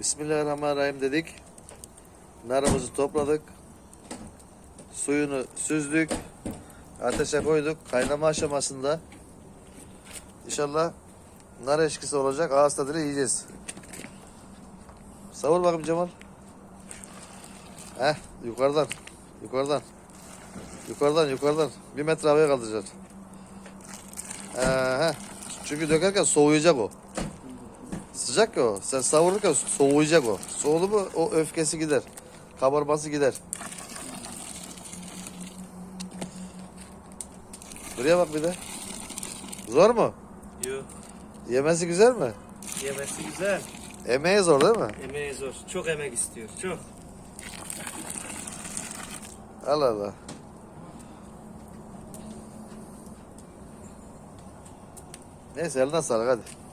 Bismillahirrahmanirrahim dedik. Narımızı topladık. Suyunu süzdük. Ateşe koyduk. Kaynama aşamasında. İnşallah nar eşkisi olacak. Ağız tadıyla yiyeceğiz. Savur bakayım Cemal. Heh yukarıdan. Yukarıdan. Yukarıdan yukarıdan. Bir metre havaya kaldıracaksın. Ee. Çünkü dökerken soğuyacak o. Sıcak ya o. Sen savururken soğuyacak o. Soğudu mu o öfkesi gider. Kabarması gider. Buraya bak bir de. Zor mu? Yok. Yemesi güzel mi? Yemesi güzel. Emeği zor değil mi? Emeği zor. Çok emek istiyor. Çok. Allah Allah. Neyse eline sağlık hadi.